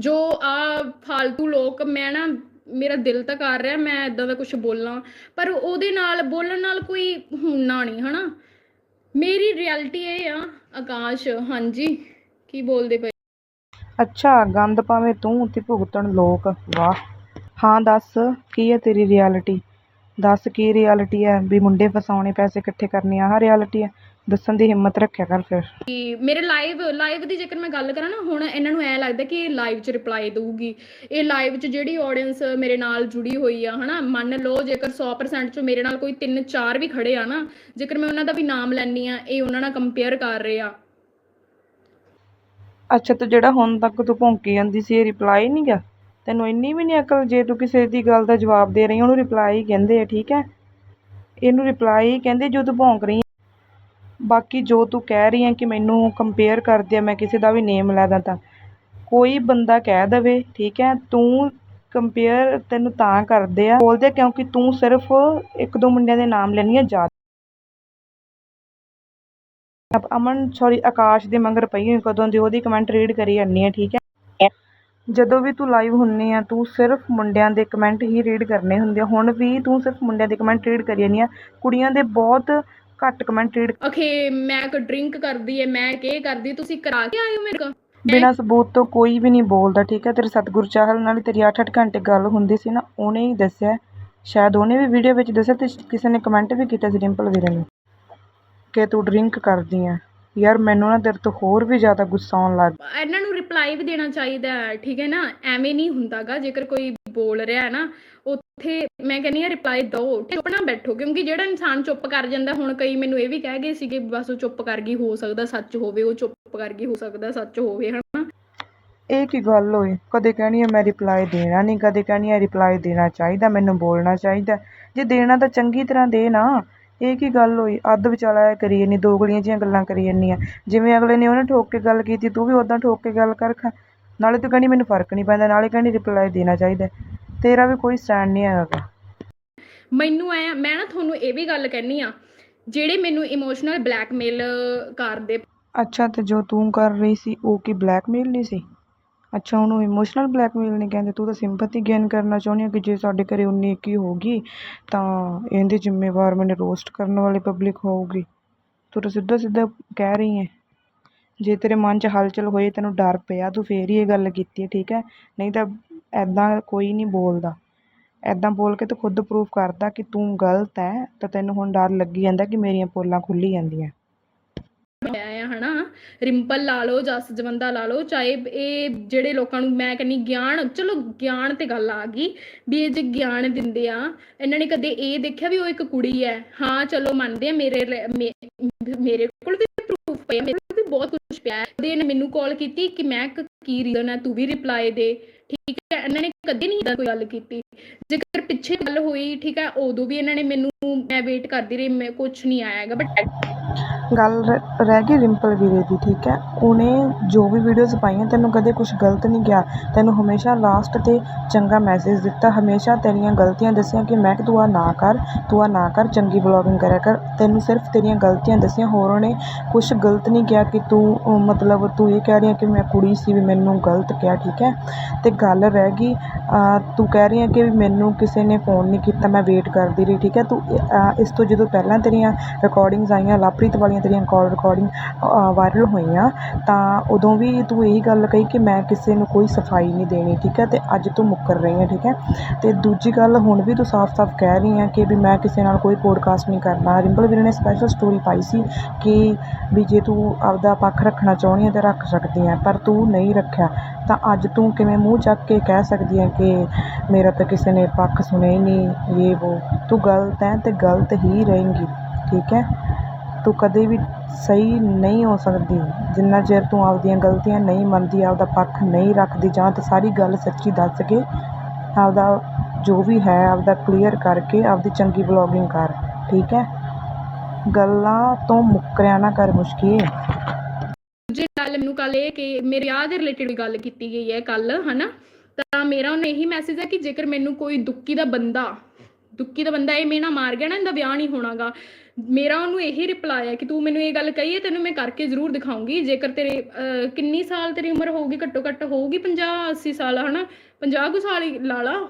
ਜੋ ਆ ਫालतू ਲੋਕ ਮੈਂ ਨਾ, ਮੇਰਾ ਦਿਲ ਤਾਂ ਕਰ ਰਿਹਾ ਮੈਂ ਇਦਾਂ ਦਾ ਕੁਝ ਬੋਲਾਂ। ਪਰ ਉਹਦੇ ਨਾਲ, ਬੋਲਣ ਨਾਲ ਕੋਈ ਹੋਣਾ ਨਹੀਂ ਹਨਾ? ਮੇਰੀ ਰਿਐਲਿਟੀ ਇਹ ਆ, ਆਕਾਸ਼, ਹਾਂਜੀ, ਕੀ ਬੋਲਦੇ ਪਏ? ਅੱਛਾ, ਗੰਦ ਪਾਵੇਂ ਤੂੰ ਤੇ ਭੁਗਤਣ ਲੋਕ, ਵਾਹ। ਹਾਂ, ਦੱਸ, ਕੀ ਹੈ ਤੇਰੀ ਰਿਐਲਿਟੀ ਦੱਸ, ਕੀ ਰਿਐਲਿਟੀ ਹੈ? ਵੀ ਮੁੰਡੇ ਫਸਾਉਣੇ, ਪੈਸੇ ਇਕੱਠੇ ਕਰਨੇ ਆਹ ਰਿਐਲਿਟੀ ਹੈ। ਦੱਸਣ ਦੀ ਹਿੰਮਤ ਰੱਖਿਆ ਕਰ ਫਿਰ। ਕਿ ਮੇਰੇ ਲਾਈਵ ਲਾਈਵ ਦੀ ਜੇਕਰ ਮੈਂ ਗੱਲ ਕਰਾਂ ਨਾ ਹੁਣ ਇਹਨਾਂ ਨੂੰ ਐ ਲੱਗਦਾ ਕਿ ਇਹ ਲਾਈਵ 'ਚ ਰਿਪਲਾਈ ਦਊਗੀ। ਇਹ ਲਾਈਵ 'ਚ ਜਿਹੜੀ ਆਡੀਅנס ਮੇਰੇ ਨਾਲ ਜੁੜੀ ਹੋਈ ਆ ਹਨਾ ਮੰਨ ਲਓ ਜੇਕਰ 100% 'ਚੋਂ ਮੇਰੇ ਨਾਲ ਕੋਈ 3-4 ਵੀ ਖੜੇ ਆ ਨਾ ਜੇਕਰ ਮੈਂ ਉਹਨਾਂ ਦਾ ਵੀ ਨਾਮ ਲੈਣੀ ਆ ਇਹ ਉਹਨਾਂ ਨਾਲ ਕੰਪੇਅਰ ਕਰ ਰਹੇ ਆ। ਅੱਛਾ ਤੂੰ ਜਿਹੜਾ ਹੁਣ ਤੱਕ ਤੂੰ ਭੌਂਕੀ ਜਾਂਦੀ ਸੀ ਇਹ ਰਿਪਲਾਈ ਨਹੀਂ ਗਾ ਤੈਨੂੰ ਇੰਨੀ ਵੀ ਨਹੀਂ ਅਕਲ ਜੇ ਤੂੰ ਕਿਸੇ ਦੀ ਗੱਲ ਦਾ ਜਵਾਬ ਦੇ ਰਹੀ ਉਹਨੂੰ ਰਿਪਲਾਈ ਕਹਿੰਦੇ ਆ ਠੀਕ ਹੈ? ਇਹਨੂੰ ਰਿਪਲਾਈ ਕਹਿੰਦੇ ਜੋ ਤੂੰ ਭੌਂਕ ਰਹੀ ਬਾਕੀ ਜੋ ਤੂੰ ਕਹਿ ਰਹੀ ਹੈ ਕਿ ਮੈਨੂੰ ਕੰਪੇਅਰ ਕਰਦੇ ਆ ਮੈਂ ਕਿਸੇ ਦਾ ਵੀ ਨੇਮ ਲੈ ਦਾਂ ਤਾਂ। ਕੋਈ ਬੰਦਾ ਕਹਿ ਦਵੇ ਠੀਕ ਹੈ ਤੂੰ ਕੰਪੇਅਰ ਤੈਨੂੰ ਤਾਂ ਕਰਦੇ ਆ ਬੋਲਦੇ ਆ ਕਿਉਂਕਿ ਤੂੰ ਸਿਰਫ ਇੱਕ ਦੋ ਮੁੰਡਿਆਂ ਦੇ ਨਾਮ ਲੈਣੀ ਆ ਜ਼ਿਆਦਾ। ਅਬ ਅਮਨ ਸੌਰੀ ਆਕਾਸ਼ ਦੇ ਮਗਰ ਪਈ ਹੋਈ ਕਦੋਂ ਦੀ ਉਹਦੀ ਕਮੈਂਟ ਰੀਡ ਕਰੀ ਜਾਂਦੀ ਆ ਠੀਕ ਹੈ? ਜਦੋਂ ਵੀ ਤੂੰ ਲਾਈਵ ਹੁੰਨੀ ਆ ਤੂੰ ਸਿਰਫ ਮੁੰਡਿਆਂ ਦੇ ਕਮੈਂਟ ਹੀ ਰੀਡ ਕਰਨੇ ਹੁੰਦੇ ਆ। ਹੁਣ ਵੀ ਤੂੰ ਸਿਰਫ ਮੁੰਡਿਆਂ ਦੇ ਕਮੈਂਟ ਰੀਡ ਕਰੀ ਜਾਂਦੀ ਆ। ਕੁੜੀਆਂ ਦੇ ਬਹੁਤ ਘੱਟ ਕਮੈਂਟ ਰੀਡ ਅਖੇ ਮੈਂ ਕ ਡਰਿੰਕ ਕਰਦੀ ਐ ਮੈਂ ਕੀ ਕਰਦੀ ਤੁਸੀਂ ਕਰਾ ਕੇ ਆਏ ਹੋ ਮੇਰੇ ਕੋਲ। ਬਿਨਾਂ ਸਬੂਤ ਤੋਂ ਕੋਈ ਵੀ ਨਹੀਂ ਬੋਲਦਾ ਠੀਕ ਹੈ? ਤੇਰੇ ਸਤਿਗੁਰ ਚਾਹਲ ਨਾਲ ਤੇਰੀ 8-8 ਘੰਟੇ ਗੱਲ ਹੁੰਦੀ ਸੀ ਨਾ ਉਹਨੇ ਹੀ ਦੱਸਿਆ। ਸ਼ਾਇਦ ਉਹਨੇ ਵੀ ਵੀਡੀਓ ਵਿੱਚ ਦੱਸਿਆ ਤੇ ਕਿਸੇ ਨੇ ਕਮੈਂਟ ਵੀ ਕੀਤਾ ਸੀ ਡਿੰਪਲ ਵੀਰੇ ਨੇ ਕਿ ਤੂੰ ਡਰਿੰਕ ਕਰਦੀ ਆ। ਯਾਰ ਮੈਨੂੰ ਨਾ ਤੇਰੇ ਤੋਂ ਹੋਰ ਵੀ ਜ਼ਿਆਦਾ ਗੁੱਸਾ ਆਉਣ ਲੱਗ ਇਹਨਾਂ ਨੂੰ ਰਿਪਲਾਈ ਵੀ ਦੇਣਾ ਚਾਹੀਦਾ ਹੈ ਠੀਕ ਹੈ ਨਾ? ਐਵੇਂ ਨਹੀਂ ਹੁੰਦਾਗਾ ਜੇਕਰ ਕੋਈ ਬੋਲ ਰਿਹਾ ਹੈ ਨਾ ਉੱਥੇ ਮੈਂ ਕਹਿੰਨੀ ਆ ਰਿਪਲਾਈ ਦਿਓ ਚੁੱਪ ਨਾ ਬੈਠੋ, ਕਿਉਂਕਿ ਜਿਹੜਾ ਇਨਸਾਨ ਚੁੱਪ ਕਰ ਜਾਂਦਾ, ਹੁਣ ਕਈ ਮੈਨੂੰ ਇਹ ਵੀ ਕਹਿ ਗਏ ਸੀਗੇ ਬਸ ਉਹ ਚੁੱਪ ਕਰ ਗਈ, ਹੋ ਸਕਦਾ ਸੱਚ ਹੋਵੇ, ਉਹ ਚੁੱਪ ਕਰ ਗਈ, ਹੋ ਸਕਦਾ ਸੱਚ ਹੋਵੇ, ਹਨਾ? ਇਹ ਕੀ ਗੱਲ ਹੋਈ? ਕਦੇ ਕਹਿਣੀ ਹੈ ਮੈਂ ਰਿਪਲਾਈ ਦੇਣਾ ਨਹੀਂ, ਕਦੇ ਕਹਿਣੀ ਹੈ ਰਿਪਲਾਈ ਦੇਣਾ ਚਾਹੀਦਾ, ਮੈਨੂੰ ਬੋਲਣਾ ਚਾਹੀਦਾ। ਜੇ ਦੇਣਾ ਤਾਂ ਚੰਗੀ ਤਰ੍ਹਾਂ ਦੇ ਨਾ, ਇਹ ਕੀ ਗੱਲ ਹੋਈ? ਅੱਧ ਵਿਚਾਲਾ ਕਰੀ ਜਾਂਦੀ ਦੋਗਲੀਆਂ ਜਿਹੀਆਂ ਗੱਲਾਂ ਕਰੀ ਜਾਂਦੀ ਆ। ਜਿਵੇਂ ਅਗਲੇ ਨੇ ਉਹਨੇ ਠੋਕ ਕੇ ਗੱਲ ਕੀਤੀ, ਤੂੰ ਵੀ ਉਦਾਂ ਠੋਕ ਕੇ ਗੱਲ ਕਰ ਨਾਲੇ ਤੂੰ ਕਹਿੰਦੀ ਮੈਨੂੰ ਫ਼ਰਕ ਨਹੀਂ ਪੈਂਦਾ, ਨਾਲੇ ਕਹਿੰਦੀ ਰਿਪਲਾਈ ਦੇਣਾ ਚਾਹੀਦਾ। ਤੇਰਾ ਵੀ ਕੋਈ ਸਟੈਂਡ ਨਹੀਂ ਹੈਗਾ। ਮੈਨੂੰ ਐ ਮੈਂ ਨਾ ਤੁਹਾਨੂੰ ਇਹ ਵੀ ਗੱਲ ਕਹਿਨੀ ਆ ਜਿਹੜੇ ਮੈਨੂੰ ਇਮੋਸ਼ਨਲ ਬਲੈਕਮੇਲ ਕਰਦੇ ਅੱਛਾ ਤੇ ਜੋ ਤੂੰ ਕਰ ਰਹੀ ਸੀ ਉਹ ਕੀ ਬਲੈਕਮੇਲ ਨਹੀਂ ਸੀ? ਅੱਛਾ ਉਹਨੂੰ ਇਮੋਸ਼ਨਲ ਬਲੈਕਮੇਲ ਨਹੀਂ ਕਹਿੰਦੇ ਤੂੰ ਤਾਂ ਸਿੰਪਥੀ ਗੇਨ ਕਰਨਾ ਚਾਹੁੰਦੀ ਆ ਕਿ ਜੇ ਸਾਡੇ ਘਰੇ ਉਨੀ ਇੱਕੀ ਹੋ ਗਈ ਤਾਂ ਇਹਦੇ ਜ਼ਿੰਮੇਵਾਰ ਮੈਨੂੰ ਰੋਸਟ ਕਰਨ ਵਾਲੀ ਪਬਲਿਕ ਹੋਊਗੀ। ਤੂੰ ਤਾਂ ਸਿੱਧਾ ਸਿੱਧਾ ਕਹਿ ਰਹੀ ਹੈ ਜੇ ਤੇਰੇ ਮਨ 'ਚ ਹਲਚਲ ਹੋਈ ਤੈਨੂੰ ਡਰ ਪਿਆ ਤੂੰ ਫੇਰ ਹੀ ਇਹ ਗੱਲ ਕੀਤੀ ਹੈ ਠੀਕ ਹੈ? ਨਹੀਂ ਤਾਂ ਐਦਾਂ ਕੋਈ ਨਹੀਂ ਬੋਲਦਾ। ਐਦਾਂ ਬੋਲ ਕੇ ਤੂੰ ਖੁਦ ਪ੍ਰੂਫ ਕਰਦਾ ਕਿ ਤੂੰ ਗਲਤ ਹੈ, ਤਾਂ ਤੈਨੂੰ ਹੁਣ ਡਰ ਲੱਗੀ ਜਾਂਦਾ ਕਿ ਮੇਰੀਆਂ ਪੋਲਾਂ ਖੁੱਲੀ ਜਾਂਦੀਆਂ। ਆ ਹਨਾ, ਰਿੰਪਲ ਲਾ ਲਓ, ਜਸ ਜਵੰਦਾ ਲਾ ਲਓ, ਚਾਹੇ ਇਹ ਜਿਹੜੇ ਲੋਕਾਂ ਨੂੰ ਮੈਂ ਕਹਿੰਨੀ ਗਿਆਨ, ਚਲੋ ਗਿਆਨ ਤੇ ਗੱਲ ਆ ਗਈ, ਵੀ ਇਹ ਜੇ ਗਿਆਨ ਦਿੰਦੇ ਆ, ਇਹਨਾਂ ਨੇ ਕਦੇ ਇਹ ਦੇਖਿਆ ਵੀ ਉਹ ਇੱਕ ਕੁੜੀ ਹੈ? ਹਾਂ, ਚਲੋ ਮੰਨਦੇ ਆ, ਮੇਰੇ ਮੇਰੇ ਕੋਲ ਵੀ ਪ੍ਰੂਫ ਪਿਆ ਮੇਰੇ ਕੋਲ ਬਹੁਤ ਕੁਝ ਪਿਆ ਹੈ। ਤੇ ਮੈਨੂੰ ਕਾਲ ਕੀਤੀ ਕਿ ਮੈਂ ਕੀ ਰੀਜ਼ਨ ਹੈ, ਤੂੰ ਵੀ ਰਿਪਲਾਈ ਦੇ, ਠੀਕ ਹੈ? ਇਹਨਾਂ ਨੇ ਕਦੇ ਨਹੀਂ ਇਦਾਂ ਕੋਈ ਗੱਲ ਕੀਤੀ। ਜੇਕਰ ਪਿੱਛੇ ਗੱਲ ਹੋਈ, ਠੀਕ ਹੈ, ਉਦੋਂ ਵੀ ਇਹਨਾਂ ਨੇ ਮੈਨੂੰ, ਮੈਂ ਵੇਟ ਕਰਦੀ ਰਹੀ, ਮੈਂ ਕੁਝ ਨਹੀਂ ਆਇਆਗਾ ਬਟ ਗੱਲ ਰਹਿ ਗਈ ਰਿੰਪਲ ਵੀਰੇ ਦੀ, ਠੀਕ ਹੈ? ਉਹਨੇ ਜੋ ਵੀ ਵੀਡੀਓਜ਼ ਪਾਈਆਂ, ਤੈਨੂੰ ਕਦੇ ਕੁਝ ਗਲਤ ਨਹੀਂ ਕਿਹਾ। ਤੈਨੂੰ ਹਮੇਸ਼ਾ ਲਾਸਟ ਤੇ ਚੰਗਾ ਮੈਸੇਜ ਦਿੱਤਾ। ਹਮੇਸ਼ਾ ਤੇਰੀਆਂ ਗਲਤੀਆਂ ਦੱਸੀਆਂ ਕਿ ਮੈਂ ਕਿ ਤੂੰ ਆ ਨਾ ਕਰ, ਤੂੰ ਆ ਨਾ ਕਰ, ਚੰਗੀ ਬਲੌਗਿੰਗ ਕਰਿਆ ਕਰ। ਤੈਨੂੰ ਸਿਰਫ ਤੇਰੀਆਂ ਗਲਤੀਆਂ ਦੱਸੀਆਂ, ਹੋਰ ਉਹਨੇ ਕੁਝ ਗਲਤ ਨਹੀਂ ਕਿਹਾ। ਕਿ ਤੂੰ ਮਤਲਬ ਤੂੰ ਇਹ ਕਹਿ ਰਹੀ ਹੈ ਕਿ ਮੈਂ ਕੁੜੀ ਸੀ ਵੀ ਮੈਨੂੰ ਗਲਤ ਕਿਹਾ, ਠੀਕ ਹੈ? ਅਤੇ ਗੱਲ ਰਹਿ ਗਈ ਤੂੰ ਕਹਿ ਰਹੀ ਹੈ ਕਿ ਵੀ ਮੈਨੂੰ ਕਿਸੇ ਨੇ ਫੋਨ ਨਹੀਂ ਕੀਤਾ, ਮੈਂ ਵੇਟ ਕਰਦੀ ਰਹੀ, ਠੀਕ ਹੈ? ਤੂੰ ਇਸ ਤੋਂ ਜਦੋਂ ਪਹਿਲਾਂ ਤੇਰੀਆਂ ਰਿਕਾਰਡਿੰਗਸ ਆਈਆਂ ਲਵਪ੍ਰੀਤ ਵਾਲੀਆਂ ਤੇਰੀਆਂ ਕਾਲ ਰਿਕਾਰਡਿੰਗ ਵਾਇਰਲ ਹੋਈਆਂ, ਤਾਂ ਉਦੋਂ ਵੀ ਤੂੰ ਇਹੀ ਗੱਲ ਕਹੀ ਕਿ ਮੈਂ ਕਿਸੇ ਨੂੰ ਕੋਈ ਸਫ਼ਾਈ ਨਹੀਂ ਦੇਣੀ, ਠੀਕ ਹੈ? ਅਤੇ ਅੱਜ ਤੂੰ ਮੁੱਕਰ ਰਹੀ ਹੈ, ਠੀਕ ਹੈ? ਅਤੇ ਦੂਜੀ ਗੱਲ, ਹੁਣ ਵੀ ਤੂੰ ਸਾਫ਼-ਸਾਫ਼ ਕਹਿ ਰਹੀ ਹੈ ਕਿ ਵੀ ਮੈਂ ਕਿਸੇ ਨਾਲ ਕੋਈ ਪੋਡਕਾਸਟ ਨਹੀਂ ਕਰਨਾ। ਰਿੰਪਲ ਵੀਰੇ ਨੇ ਸਪੈਸ਼ਲ ਸਟੋਰੀ ਪਾਈ ਸੀ ਕਿ ਵੀ ਜੇ ਤੂੰ ਆਪਦਾ ਪੱਖ ਰੱਖਣਾ ਚਾਹੁੰਦੀ ਹੈ ਤਾਂ ਰੱਖ ਸਕਦੀ ਹੈ, ਪਰ ਤੂੰ ਨਹੀਂ ਰੱਖਿਆ। ਤਾਂ ਅੱਜ ਤੂੰ ਕਿਵੇਂ ਮੂੰਹ ਚੱਕ ਕੇ ਕਹਿ ਸਕਦੀ ਹੈ ਕਿ ਮੇਰਾ ਤਾਂ ਕਿਸੇ ਨੇ ਪੱਖ ਸੁਣਿਆ ਹੀ ਨਹੀਂ ਯੇ ਵੋ। ਤੂੰ ਗਲਤ ਹੈ ਅਤੇ ਗਲਤ ਹੀ ਰਹੇਂਗੀ, ਠੀਕ ਹੈ? ਤੂੰ ਕਦੇ ਵੀ ਸਹੀ ਨਹੀਂ ਹੋ ਸਕਦੀ। ਜਿੰਨਾ ਚਿਰ ਤੂੰ ਆਪਦੀਆਂ ਗਲਤੀਆਂ ਨਹੀਂ ਮੰਨਦੀ, ਆਪਦਾ ਪੱਖ ਨਹੀਂ ਰੱਖਦੀ, ਜਾਂ ਤਾਂ ਸਾਰੀ ਗੱਲ ਸੱਚੀ ਦੱਸ ਕੇ ਆਪਦਾ ਜੋ ਵੀ ਹੈ, ਆਪਦਾ ਕਲੀਅਰ ਕਰਕੇ ਆਪਦੀ ਚੰਗੀ ਬਲੌਗਿੰਗ ਕਰ, ਠੀਕ ਹੈ? ਗੱਲਾਂ ਤੋਂ ਮੁੱਕਰਿਆ ਨਾ ਕਰ ਮੁਸ਼ਕੀ ਜੇ ਗੱਲ ਮੈਨੂੰ ਕੱਲ ਇਹ ਕਿ ਮੇਰੇ ਵਿਆਹ ਦੇ ਰਿਲੇਟਡ ਗੱਲ ਕੀਤੀ ਗਈ ਹੈ ਕੱਲ ਹਨਾ? ਤਾਂ ਮੇਰਾ ਉਹਨੂੰ ਇਹੀ ਮੈਸੇਜ ਹੈ ਕਿ ਜੇਕਰ ਮੈਨੂੰ ਕੋਈ ਦੁੱਕੀ ਦਾ ਬੰਦਾ ਦੁੱਕੀ ਦਾ ਬੰਦਾ ਇਹ ਮੇਨਾ ਮਾਰ ਗਿਆ ਨਾ, ਇਹਦਾ ਵਿਆਹ ਨਹੀਂ ਹੋਣਾਗਾ। ਮੇਰਾ ਉਹਨੂੰ ਇਹੀ ਰਿਪਲਾਈ ਹੈ ਕਿ ਤੂੰ ਮੈਨੂੰ ਇਹ ਗੱਲ ਕਹੀ ਹੈ, ਤੈਨੂੰ ਮੈਂ ਕਰਕੇ ਜ਼ਰੂਰ ਦਿਖਾਉਂਗੀ। ਜੇਕਰ ਤੇਰੇ ਕਿੰਨੀ ਸਾਲ ਤੇਰੀ ਉਮਰ ਹੋਊਗੀ, ਘੱਟੋ ਘੱਟ ਹੋਊਗੀ 50 80 ਸਾਲ, ਹਨਾ? 50 ਕੁ ਸਾਲ ਹੀ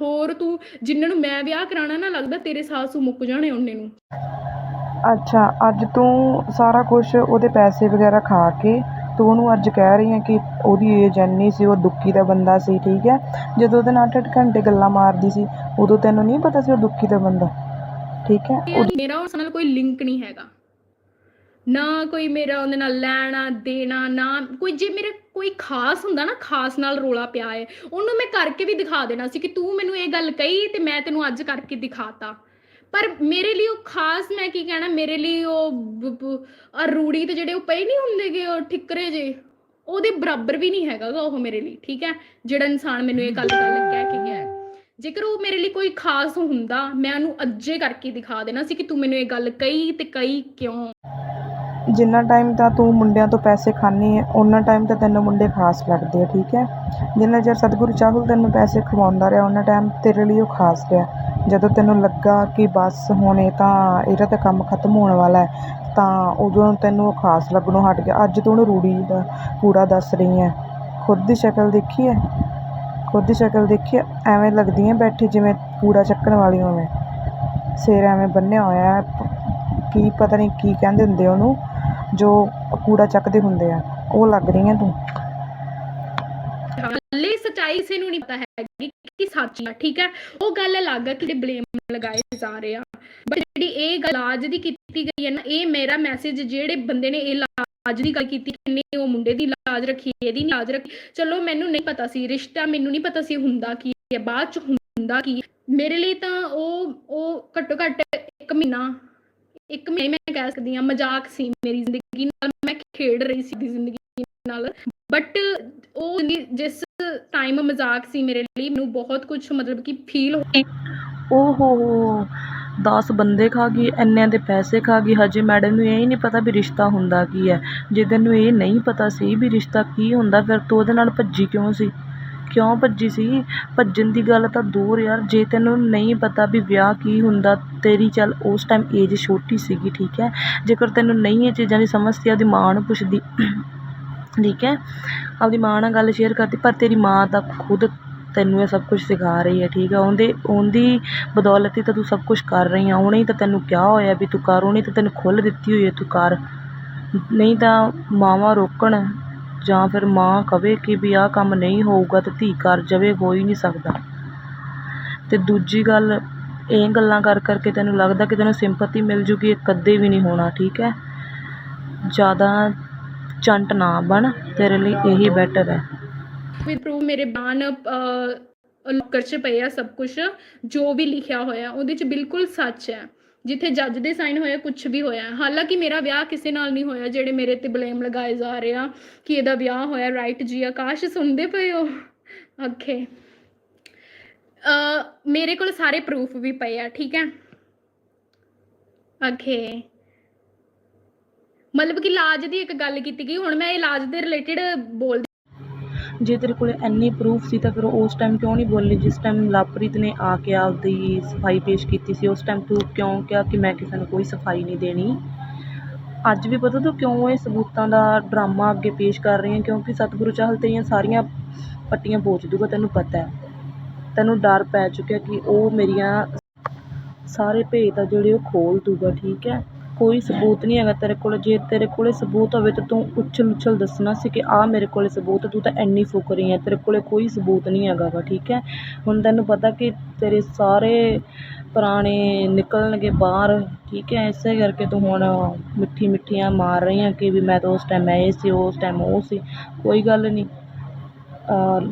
ਹੋਰ ਤੂੰ, ਜਿੰਨਾਂ ਨੂੰ ਮੈਂ ਵਿਆਹ ਕਰਾਉਣਾ ਨਾ ਲੱਗਦਾ, ਤੇਰੇ ਸਾਸੂ ਮੁੱਕ ਜਾਣੇ ਉਹਨੇ ਨੂੰ। ਅੱਛਾ, ਅੱਜ ਤੂੰ ਸਾਰਾ ਕੁਛ ਉਹਦੇ ਪੈਸੇ ਵਗੈਰਾ ਖਾ ਕੇ ਤੂੰ ਉਹਨੂੰ ਅੱਜ ਕਹਿ ਰਹੀ ਹੈ ਕਿ ਉਹਦੀ ਏਜ ਇੰਨੀ ਸੀ, ਉਹ ਦੁੱਕੀ ਦਾ ਬੰਦਾ ਸੀ, ਠੀਕ ਹੈ? ਜਦੋਂ ਉਹਦੇ ਨਾਲ ਅੱਠ ਅੱਠ ਘੰਟੇ ਗੱਲਾਂ ਮਾਰਦੀ ਸੀ, ਉਦੋਂ ਤੈਨੂੰ ਨਹੀਂ ਪਤਾ ਸੀ ਉਹ ਦੁੱਕੀ ਦਾ ਬੰਦਾ, ਠੀਕ ਹੈ? ਮੇਰਾ ਉਸ ਨਾਲ ਕੋਈ ਲਿੰਕ ਨਹੀਂ ਹੈਗਾ। ਨਾ ਕੋਈ ਮੇਰਾ ਉਹਦੇ ਨਾਲ ਲੈਣਾ, ਦੇਣਾ, ਨਾ ਕੋਈ, ਜੇ ਮੇਰੇ ਕੋਈ ਖਾਸ ਹੁੰਦਾ ਨਾ, ਖਾਸ ਨਾਲ ਰੋਲਾ ਪਿਆ ਹੈ, ਉਹਨੂੰ ਮੈਂ ਕਰਕੇ ਵੀ ਦਿਖਾ ਦੇਣਾ ਸੀ ਕਿ ਤੂੰ ਮੈਨੂੰ ਇਹ ਗੱਲ ਕਹੀ ਤੇ ਮੈਂ ਤੈਨੂੰ ਅੱਜ ਕਰਕੇ ਦਿਖਾਤਾ। ਪਰ ਮੇਰੇ ਲਈ ਉਹ ਖਾਸ ਮੈਂ ਕੀ ਕਹਿਣਾ, ਮੇਰੇ ਲਈ ਉਹ ਰੂੜੀ ਤੇ ਜਿਹੜੇ ਉਹ ਪਏ ਨਹੀਂ ਹੁੰਦੇਗੇ ਉਹ ਠਿਕਰੇ ਜੇ, ਉਹਦੇ ਬਰਾਬਰ ਵੀ ਨਹੀਂ ਹੈਗਾ ਉਹ ਮੇਰੇ ਲਈ, ਠੀਕ ਹੈ ਜਿਹੜਾ ਇਨਸਾਨ ਮੈਨੂੰ ਇਹ ਗੱਲ ਗੱਲ ਕਹਿ ਕੇ ਗਿਆ ਹੈ। ਜੇਕਰ ਉਹ ਮੇਰੇ ਲਈ ਕੋਈ ਖਾਸ ਹੁੰਦਾ, ਮੈਂ ਉਹਨੂੰ ਅੱਜੇ ਕਰਕੇ ਦਿਖਾ ਦੇਣਾ ਸੀ ਕਿ ਤੂੰ ਮੈਨੂੰ ਇਹ ਗੱਲ ਕਹੀ ਤੇ ਕਹੀ ਕਿਉਂ ਜਿੰਨਾ ਟਾਈਮ ਤਾਂ ਤੂੰ ਮੁੰਡਿਆਂ ਤੋਂ ਪੈਸੇ ਖਾਂਦੀ ਹੈ ਉਹਨਾਂ ਟਾਈਮ ਤਾਂ ਤੈਨੂੰ ਮੁੰਡੇ ਖਾਸ ਲੱਗਦੇ ਆ, ਠੀਕ ਹੈ? ਜਿੰਨਾ ਚਿਰ ਸਤਿਗੁਰੂ ਚਾਹੁਲ ਤੈਨੂੰ ਪੈਸੇ ਖਵਾਉਂਦਾ ਰਿਹਾ ਉਹਨਾਂ ਟਾਈਮ ਤੇਰੇ ਲਈ ਉਹ ਖਾਸ ਰਿਹਾ। ਜਦੋਂ ਤੈਨੂੰ ਲੱਗਾ ਕਿ ਬਸ ਹੁਣ ਇਹ ਤਾਂ, ਇਹਦਾ ਤਾਂ ਕੰਮ ਖਤਮ ਹੋਣ ਵਾਲਾ ਹੈ, ਤਾਂ ਉਦੋਂ ਤੈਨੂੰ ਉਹ ਖਾਸ ਲੱਗਣੋਂ ਹਟ ਗਿਆ। ਅੱਜ ਤੂੰ ਉਹਨੂੰ ਰੂੜੀ ਦਾ ਕੂੜਾ ਦੱਸ ਰਹੀ ਹੈ। ਖੁਦ ਦੀ ਸ਼ਕਲ ਦੇਖੀ ਹੈ? ਖੁਦ ਦੀ ਸ਼ਕਲ ਦੇਖੀ ਹੈ? ਐਵੇਂ ਲੱਗਦੀ ਹੈ ਬੈਠੀ ਜਿਵੇਂ ਕੂੜਾ ਚੱਕਣ ਵਾਲੀ ਹੋਵੇ। ਸਿਰ ਐਵੇਂ ਬੰਨਿਆ ਹੋਇਆ ਕੀ ਪਤਾ ਨਹੀਂ ਕੀ ਕਹਿੰਦੇ ਹੁੰਦੇ ਉਹਨੂੰ। ਜੋ ਕੂੜਾ ਚੱਕਦੇ ਹੁੰਦੇ ਆ, ਉਹ ਲੱਗ ਰਹੀ ਹੈ ਤੂੰ। ਹਲੇ ਸਚਾਈ ਕਿਸੇ ਨੂੰ ਨਹੀਂ ਪਤਾ ਹੈਗੀ ਕਿ ਸੱਚ ਆ, ਠੀਕ ਹੈ ਉਹ ਗੱਲ ਅਲੱਗ ਹੈ ਕਿ ਬਲੇਮ ਲਗਾਏ ਜਾ ਰਹੇ ਆ। ਬਟ ਜਿਹੜੀ ਇਹ ਗੱਲ ਇਲਾਜ ਦੀ ਕੀਤੀ ਗਈ ਹੈ ਨਾ, ਇਹ ਮੇਰਾ ਮੈਸੇਜ ਜਿਹੜੇ ਬੰਦੇ ਨੇ ਇਹ ਇਲਾਜ ਦੀ ਗੱਲ ਕੀਤੀ, ਕਿੰਨੇ ਉਹ ਮੁੰਡੇ ਦੀ ਇਲਾਜ ਰੱਖੀ, ਇਹਦੀ ਨੀ ਇਲਾਜ ਰੱਖੀ। ਚਲੋ, ਮੈਨੂੰ ਨਹੀਂ ਪਤਾ ਸੀ ਰਿਸ਼ਤਾ, ਮੈਨੂੰ ਨਹੀਂ ਪਤਾ ਸੀ ਹੁੰਦਾ ਕੀ ਹੈ ਬਾਅਦ ਚ ਹੁੰਦਾ ਕੀ। ਮੇਰੇ ਲਈ ਤਾਂ ਉਹ ਉਹ ਘੱਟੋ ਘੱਟ ਇੱਕ ਮਹੀਨਾ ਇੱਕ ਮਹੀਨੇ ਮੈਂ ਕਹਿ ਸਕਦੀ ਹਾਂ, ਮਜ਼ਾਕ ਸੀ ਮੇਰੀ ਜ਼ਿੰਦਗੀ ਨਾਲ, ਮੈਂ ਖੇਡ ਰਹੀ ਸੀ ਦੀ ਜ਼ਿੰਦਗੀ ਨਾਲ। ਬਟ ਉਹ ਜਿਸ ਟਾਈਮ ਮਜ਼ਾਕ ਸੀ ਮੇਰੇ ਲਈ, ਮੈਨੂੰ ਬਹੁਤ ਕੁਝ ਮਤਲਬ ਕਿ ਫੀਲ ਓ ਹੋ ਹੋ 10 ਬੰਦੇ ਖਾ ਗਈ ਇੰਨਿਆਂ ਦੇ ਪੈਸੇ ਖਾ ਗਈ ਹਜੇ ਮੈਡਮ ਨੂੰ ਇਹ ਹੀ ਨਹੀਂ ਪਤਾ ਵੀ ਰਿਸ਼ਤਾ ਹੁੰਦਾ ਕੀ ਹੈ। ਜੇ ਤੈਨੂੰ ਇਹ ਨਹੀਂ ਪਤਾ ਸੀ ਵੀ ਰਿਸ਼ਤਾ ਕੀ ਹੁੰਦਾ, ਫਿਰ ਤੂੰ ਉਹਦੇ ਨਾਲ ਭੱਜੀ ਕਿਉਂ ਸੀ? ਕਿਉਂ ਭੱਜੀ ਸੀ? ਭੱਜਣ ਦੀ ਗੱਲ ਤਾਂ ਦੂਰ ਯਾਰ। ਜੇ ਤੈਨੂੰ ਨਹੀਂ ਪਤਾ ਵੀ ਵਿਆਹ ਕੀ ਹੁੰਦਾ, ਤੇਰੀ ਚੱਲ ਉਸ ਟਾਈਮ ਏਜ ਛੋਟੀ ਸੀਗੀ, ਠੀਕ ਹੈ? ਜੇਕਰ ਤੈਨੂੰ ਨਹੀਂ ਇਹ ਚੀਜ਼ਾਂ ਦੀ ਸਮਝ ਸੀ, ਆਪਦੀ ਮਾਂ ਨੂੰ ਪੁੱਛਦੀ, ਠੀਕ ਹੈ? ਆਪਦੀ ਮਾਂ ਨਾਲ ਗੱਲ ਸ਼ੇਅਰ ਕਰਦੀ, ਪਰ ਤੇਰੀ ਮਾਂ ਤਾਂ ਖੁਦ ਤੈਨੂੰ ਇਹ ਸਭ ਕੁਝ ਸਿਖਾ ਰਹੀ ਹੈ, ਠੀਕ ਹੈ? ਉਹਦੇ, ਉਹਦੀ ਬਦੌਲਤ ਹੀ ਤਾਂ ਤੂੰ ਸਭ ਕੁਝ ਕਰ ਰਹੀ ਆ ਉਹਨੇ ਤਾਂ ਤੈਨੂੰ ਕਿਹਾ ਹੋਇਆ ਵੀ ਤੂੰ ਕਰ, ਉਹਨੇ ਤਾਂ ਤੈਨੂੰ ਖੁੱਲ੍ਹ ਦਿੱਤੀ ਹੋਈ ਹੈ, ਤੂੰ ਕਰ। ਨਹੀਂ ਤਾਂ ਮਾਵਾਂ ਰੋਕਣ ਜਾਂ ਫਿਰ ਮਾਂ ਕਵੇ ਕਿ ਵੀ ਆਹ ਕੰਮ ਨਹੀਂ ਹੋਊਗਾ ਤੇ ਧੀ ਕਰ ਜਾਵੇ, ਹੋ ਹੀ ਨਹੀਂ ਸਕਦਾ। ਤੇ ਦੂਜੀ ਗੱਲ, ਇਹ ਗੱਲਾਂ ਕਰ ਕਰਕੇ ਤੈਨੂੰ ਲੱਗਦਾ ਕਿ ਤੈਨੂੰ ਸਿੰਪਤੀ ਮਿਲ ਜੂਗੀ, ਇਹ ਕਦੇ ਵੀ ਨਹੀਂ ਹੋਣਾ, ਠੀਕ ਹੈ? ਜ਼ਿਆਦਾ ਚੰਟ ਨਾ ਬਣ, ਤੇਰੇ ਲਈ ਇਹੀ ਬੈਟਰ ਹੈ। ਵਿਦ ਪ੍ਰੂਫ ਮੇਰੇ ਬਾਨ ਲੋਕਰ 'ਚ ਪਏ ਆ ਸਭ ਕੁਝ ਜੋ ਵੀ ਲਿਖਿਆ ਹੋਇਆ, ਉਹਦੇ 'ਚ ਬਿਲਕੁਲ ਸੱਚ ਹੈ। ਜਿੱਥੇ ਜੱਜ ਦੇ ਸਾਈਨ ਹੋਇਆ ਕੁਝ ਵੀ ਹੋਇਆ। ਹਾਲਾਂਕਿ ਮੇਰਾ ਵਿਆਹ ਕਿਸੇ ਨਾਲ ਨਹੀਂ ਹੋਇਆ, ਜਿਹੜੇ ਮੇਰੇ ਤੇ ਬਲੇਮ ਲਗਾਏ ਜਾ ਰਹੇ ਆ, ਕਿ ਇਹਦਾ ਵਿਆਹ ਹੋਇਆ ਰਾਈਟ ਜੀ ਆਕਾਸ਼ ਸੁਣਦੇ ਪਏ ਹੋ? ਓਕੇ ਅ ਮੇਰੇ ਕੋਲ ਸਾਰੇ ਪ੍ਰੂਫ ਵੀ ਪਏ ਆ, ਠੀਕ ਹੈ? ਓਕੇ ਮਤਲਬ ਕਿ ਇਲਾਜ ਦੀ ਇੱਕ ਗੱਲ ਕੀਤੀ ਗਈ, ਹੁਣ ਮੈਂ ਇਲਾਜ ਦੇ ਰਿਲੇਟਡ ਬੋਲ ਜੇ ਤੇਰੇ ਕੋਲ ਇੰਨੀ ਪਰੂਫ ਸੀ ਤਾਂ ਫਿਰ ਉਸ ਟਾਈਮ ਕਿਉਂ ਨਹੀਂ ਬੋਲੀ? ਜਿਸ ਟਾਈਮ ਲਵਪ੍ਰੀਤ ਨੇ ਆ ਕੇ ਆਪਦੀ ਸਫ਼ਾਈ ਪੇਸ਼ ਕੀਤੀ ਸੀ, ਉਸ ਟਾਈਮ ਤੂੰ ਕਿਉਂ ਕਿਹਾ ਕਿ ਮੈਂ ਕਿਸੇ ਨੂੰ ਕੋਈ ਸਫ਼ਾਈ ਨਹੀਂ ਦੇਣੀ? ਅੱਜ ਵੀ ਪਤਾ ਤੂੰ ਕਿਉਂ ਇਹ ਸਬੂਤਾਂ ਦਾ ਡਰਾਮਾ ਅੱਗੇ ਪੇਸ਼ ਕਰ ਰਹੀ ਹੈ? ਕਿਉਂਕਿ ਸਤਿਗੁਰੂ ਚਾਹਲ ਤੇਰੀਆਂ ਸਾਰੀਆਂ ਪੱਟੀਆਂ ਪੋਚ ਦੂਗਾ, ਤੈਨੂੰ ਪਤਾ ਹੈ। ਤੈਨੂੰ ਡਰ ਪੈ ਚੁੱਕਿਆ ਕਿ ਉਹ ਮੇਰੀਆਂ ਸਾਰੇ ਭੇਤ ਆ ਜਿਹੜੇ ਉਹ ਖੋਲ ਦੂਗਾ, ਠੀਕ ਹੈ? ਕੋਈ ਸਬੂਤ ਨਹੀਂ ਹੈਗਾ ਤੇਰੇ ਕੋਲ। ਜੇ ਤੇਰੇ ਕੋਲ ਸਬੂਤ ਹੋਵੇ ਤਾਂ ਤੂੰ ਉੱਛਲ ਉੱਛਲ ਦੱਸਣਾ ਸੀ ਕਿ ਆਹ ਮੇਰੇ ਕੋਲ ਸਬੂਤ, ਤੂੰ ਤਾਂ ਇੰਨੀ ਫੁੱਕ ਰਹੀ ਹੈ ਤੇਰੇ ਕੋਲ ਕੋਈ ਸਬੂਤ ਨਹੀਂ ਹੈਗਾ ਗਾ, ਠੀਕ ਹੈ ਹੁਣ ਤੈਨੂੰ ਪਤਾ ਕਿ ਤੇਰੇ ਸਾਰੇ ਪੁਰਾਣੇ ਨਿਕਲਣਗੇ ਬਾਹਰ, ਠੀਕ ਹੈ ਇਸੇ ਕਰਕੇ ਤੂੰ ਹੁਣ ਮਿੱਠੀ ਮਿੱਠੀਆਂ ਮਾਰ ਰਹੀ ਹੈ ਕਿ ਵੀ ਮੈਂ ਤਾਂ ਉਸ ਟਾਈਮ ਇਹ ਸੀ, ਉਸ ਟਾਈਮ ਉਹ ਸੀ। ਕੋਈ ਗੱਲ ਨਹੀਂ।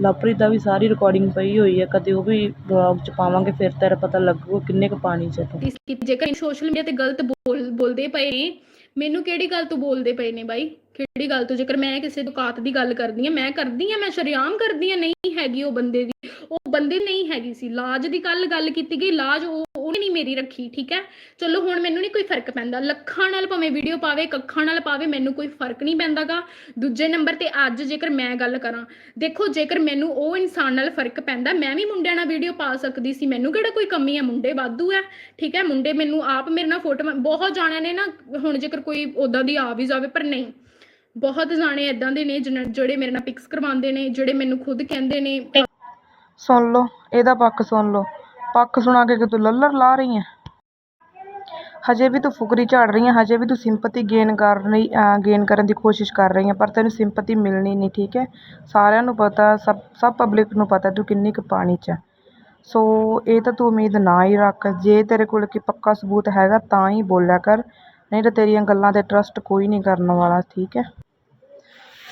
ਲਵਪ੍ਰੀਤ ਦਾ ਵੀ ਸਾਰੀ ਰਿਕਾਰਡਿੰਗ ਪਈ ਹੋਈ ਹੈ, ਕਦੇ ਉਹ ਵੀ ਵਲੌਗ 'ਚ ਪਾਵਾਂਗੇ, ਫਿਰ ਤੇਰਾ ਪਤਾ ਲੱਗੂਗਾ ਕਿੰਨੇ ਕੁ ਪਾਣੀ 'ਚ ਤੂੰ। ਜੇਕਰ ਸੋਸ਼ਲ ਮੀਡੀਆ ਤੇ ਗਲਤ ਬੋਲ, ਬੋਲਦੇ ਪਏ ਨੇ, ਮੈਨੂੰ ਕਿਹੜੀ ਗੱਲ ਤੋਂ ਬੋਲਦੇ ਪਏ ਨੇ ਬਾਈ? ਕਿਹੜੀ ਗੱਲ ਤੋਂ ਜੇਕਰ ਮੈਂ ਕਿਸੇ ਦੁਕਾਤ ਦੀ ਗੱਲ ਕਰਦੀ ਆ ਮੈਂ ਕਰਦੀ ਆ ਮੈਂ ਸ਼ਰੇਆਮ ਕਰਦੀ ਆ ਨਹੀਂ ਹੈਗੀ ਉਹ ਬੰਦੇ ਦੀ। ਉਹ ਬੰਦੇ ਨਹੀਂ ਹੈਗੀ ਸੀ। ਲਾਜ ਦੀ ਕੱਲ ਗੱਲ ਕੀਤੀ ਗਈ, ਲਾਜ ਉਹ, ਉਹਨੇ ਨਹੀਂ ਮੇਰੀ ਰੱਖੀ, ਠੀਕ ਹੈ? ਚਲੋ ਹੁਣ ਮੈਨੂੰ ਨਹੀਂ ਕੋਈ ਫ਼ਰਕ ਪੈਂਦਾ। ਲੱਖਾਂ ਨਾਲ ਭਾਵੇਂ ਵੀਡੀਓ ਪਾਵੇ, ਕੱਖਾਂ ਨਾਲ ਪਾਵੇ, ਮੈਨੂੰ ਕੋਈ ਫ਼ਰਕ ਨਹੀਂ ਪੈਂਦਾਗਾ। ਦੂਜੇ ਨੰਬਰ ਤੇ ਅੱਜ ਜੇਕਰ ਮੈਂ ਗੱਲ ਕਰਾਂ, ਦੇਖੋ ਜੇਕਰ ਮੈਨੂੰ ਉਹ ਇਨਸਾਨ ਨਾਲ ਫ਼ਰਕ ਪੈਂਦਾ, ਮੈਂ ਵੀ ਮੁੰਡਿਆਂ ਨਾਲ ਵੀਡੀਓ ਪਾ ਸਕਦੀ ਸੀ। ਮੈਨੂੰ ਕਿਹੜਾ ਕੋਈ ਕਮੀ ਹੈ ਮੁੰਡੇ ਵਾਧੂ ਹੈ ਠੀਕ ਹੈ? ਮੁੰਡੇ ਮੈਨੂੰ ਆਪ ਮੇਰੇ ਨਾਲ ਫੋਟੋ ਬਹੁਤ ਜਾਣਿਆਂ ਨੇ ਨਾ, ਹੁਣ ਜੇਕਰ ਕੋਈ ਉਦਾਂ ਦੀ ਆ ਵੀ ਜਾਵੇ, ਪਰ ਨਹੀਂ। ਬਹੁਤ ਜਾਣੇ ਇਦਾਂ ਦੇ ਨੇ ਜਿਹੜੇ ਮੇਰੇ ਨਾਲ ਪਿਕਸ ਕਰਵਾਉਂਦੇ ਨੇ, ਜਿਹੜੇ ਮੈਨੂੰ ਖੁਦ ਕਹਿੰਦੇ ਨੇ। ਸੁਣ ਲਓ, ਇਹਦਾ ਪੱਖ ਸੁਣ ਲਓ। ਪੱਖ ਸੁਣਾ ਕੇ ਕਿ ਤੂੰ ਲੱਲਰ ਲਾ ਰਹੀ ਹੈ ਹਜੇ ਵੀ ਤੂੰ ਫੁਕਰੀ ਝਾੜ ਰਹੀ ਹੈ ਹਜੇ ਵੀ ਤੂੰ ਸਿੰਪਤੀ ਗੇਨ ਕਰ ਰਹੀ ਗੇਨ ਕਰਨ ਦੀ ਕੋਸ਼ਿਸ਼ ਕਰ ਰਹੀ ਹੈ ਪਰ ਤੈਨੂੰ ਸਿੰਪਤੀ ਮਿਲਣੀ ਨਹੀਂ, ਠੀਕ ਹੈ ਸਾਰਿਆਂ ਨੂੰ ਪਤਾ, ਸਭ ਸਭ ਪਬਲਿਕ ਨੂੰ ਪਤਾ ਤੂੰ ਕਿੰਨੀ ਕੁ ਪਾਣੀ 'ਚ ਹੈ ਸੋ ਇਹ ਤਾਂ ਤੂੰ ਉਮੀਦ ਨਾ ਹੀ ਰੱਖ। ਜੇ ਤੇਰੇ ਕੋਲ ਕੋਈ ਪੱਕਾ ਸਬੂਤ ਹੈਗਾ ਤਾਂ ਹੀ ਬੋਲਿਆ ਕਰ। ਨਹੀਂ ਤਾਂ ਤੇਰੀਆਂ ਗੱਲਾਂ 'ਤੇ ਟਰਸਟ ਕੋਈ ਨਹੀਂ ਕਰਨ ਵਾਲਾ, ਠੀਕ ਹੈ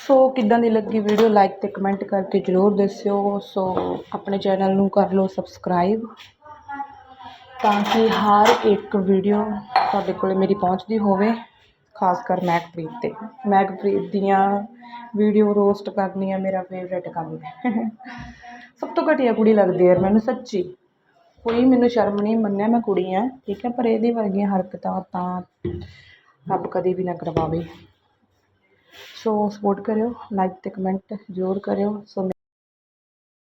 ਸੋ ਕਿੱਦਾਂ ਦੀ ਲੱਗੀ ਵੀਡੀਓ ਲਾਈਕ ਤੇ ਕਮੈਂਟ ਕਰਕੇ ਜ਼ਰੂਰ ਦੱਸਿਓ। ਸੋ ਆਪਣੇ ਚੈਨਲ ਨੂੰ ਕਰ ਲਓ ਸਬਸਕ੍ਰਾਈਬ ਤਾਂ ਕਿ ਹਰ ਇੱਕ ਵੀਡੀਓ ਤੁਹਾਡੇ ਕੋਲ ਮੇਰੀ ਪਹੁੰਚਦੀ ਹੋਵੇ, ਖਾਸ ਕਰ ਮੈਕਪ੍ਰੀਤ ਤੇ। ਮੈਕਪ੍ਰੀਤ ਦੀਆਂ ਵੀਡੀਓ ਰੋਸਟ ਕਰਨੀਆਂ ਮੇਰਾ ਫੇਵਰੇਟ ਕੰਮ ਹੈ। ਸਭ ਤੋਂ ਘਟੀਆ ਕੁੜੀ ਲੱਗਦੀ ਹੈ ਮੈਨੂੰ ਸੱਚੀ। ਕੋਈ ਮੈਨੂੰ ਸ਼ਰਮ ਨਹੀਂ, ਮੰਨਿਆ ਮੈਂ ਕੁੜੀ ਆ, ਠੀਕ ਹੈ, ਪਰ ਇਹਦੇ ਵਰਗੀਆਂ ਹਰਕਤਾਂ ਤਾਂ ਰੱਬ ਕਦੇ ਵੀ ਨਾ ਕਰਵਾਵੇ। ਸੋ ਸਪੋਰਟ ਕਰਿਓ ਲਾਈਕ ਅਤੇ ਕਮੈਂਟ ਜ਼ਰੂਰ ਕਰਿਓ। ਸੋ